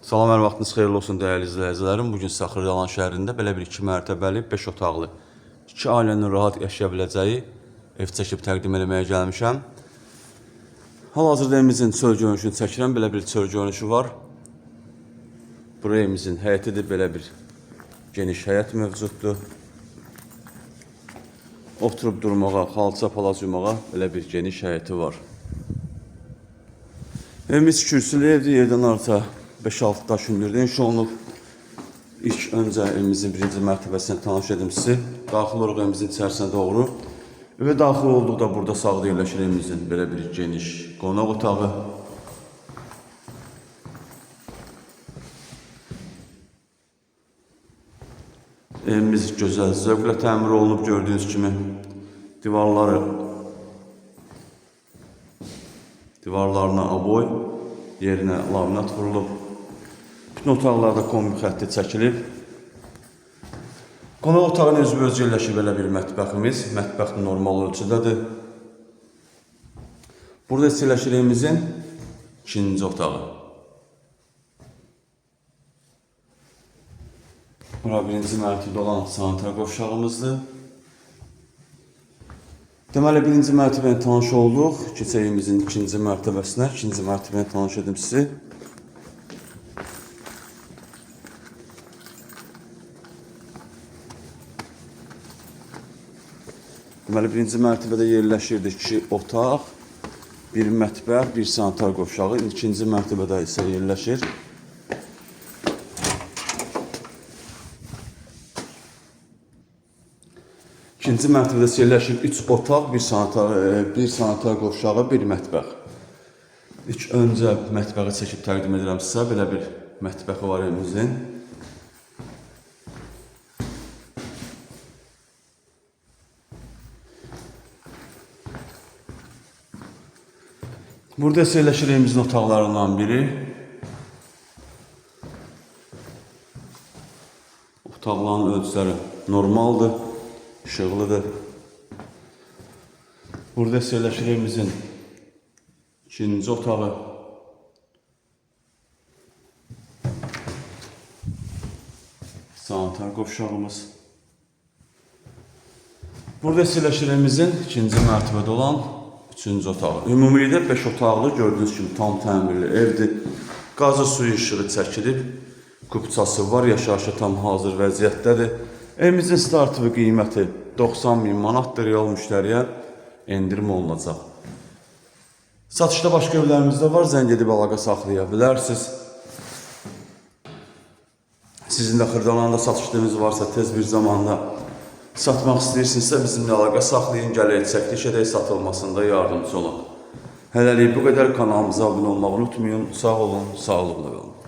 Salam, hər vaxtınız xeyirli olsun dəyərli izləyicilərim. Bu gün Saxıryalan şəhərində belə bir 2 mərtəbəli, 5 otaqlı, 2 ailənin rahat yaşaya biləcəyi ev çəkib təqdim etməyə gəlmişəm. Hal-hazırda evimizin çöl görünüşünü çəkirəm. Belə bir çöl görünüşü var. Bu evimizin həyətidir. Belə bir geniş həyət mövcuddur. Oturub durmağa, xalça palaz yumağa belə bir geniş həyəti var. Evimiz kürsülü evdir, yerdən arta 5-6 daş hündürdə inşa olunub. İlk öncə evimizin birinci mərtəbəsini tanış edim sizi. Daxil oluruq evimizin içərisinə doğru. Evə daxil olduqda burada sağda yerləşir evimizin belə bir geniş qonaq otağı. Evimiz gözəl zövqlə təmir olunub gördüyünüz kimi. Divarları Divarlarına aboy, yerinə laminat vurulub. Bütün otaqlarda kombi xətti çəkilib. Qonaq otağının özü öz yerləşir belə bir mətbəximiz. Mətbəx normal ölçüdədir. Burada evimizin ikinci otağı. Bura birinci mərtəbədə olan sanitar qovşağımızdır. Deməli, birinci mərtəbəni tanış olduq. Keçək evimizin ikinci mərtəbəsinə. İkinci mərtəbəni tanış edim sizi. Deməli, birinci mərtəbədə yerləşirdi iki otaq, bir mətbəx, bir sanitar qovşağı. İkinci mərtəbədə isə yerləşir İkinci mərtəbədə yerləşir 3 otaq, bir sanitar, e, bir sanitar qovşağı, bir mətbəx. İlk öncə mətbəxi çəkib təqdim edirəm sizə. Belə bir mətbəxi var evimizin. Burada evimizin otaqlarından biri. Otaqların ölçüləri normaldır, işıqlıdır. Burada evimizin ikinci otağı. Sanitar qovşağımız. Burada evimizin ikinci mərtəbədə olan üçüncü otağı. Ümumilikdə 5 otaqlı gördüyünüz kimi tam təmirli evdir. Qazı suyu işığı çəkilib, kupçası var, yaşayışa tam hazır vəziyyətdədir. Evimizin startı və qiyməti 90 min manatdır, real müştəriyə endirim olunacaq. Satışda başqa evlərimiz də var, zəng edib əlaqə saxlaya bilərsiniz. Sizin də Xırdalanda satışlarınız varsa tez bir zamanda satmaq istəyirsinizsə bizimlə əlaqə saxlayın, gələk çəkiliş edək satılmasında yardımcı olun. Hələlik bu qədər kanalımıza abunə olmağı unutmayın. Sağ olun, sağlıqla qalın.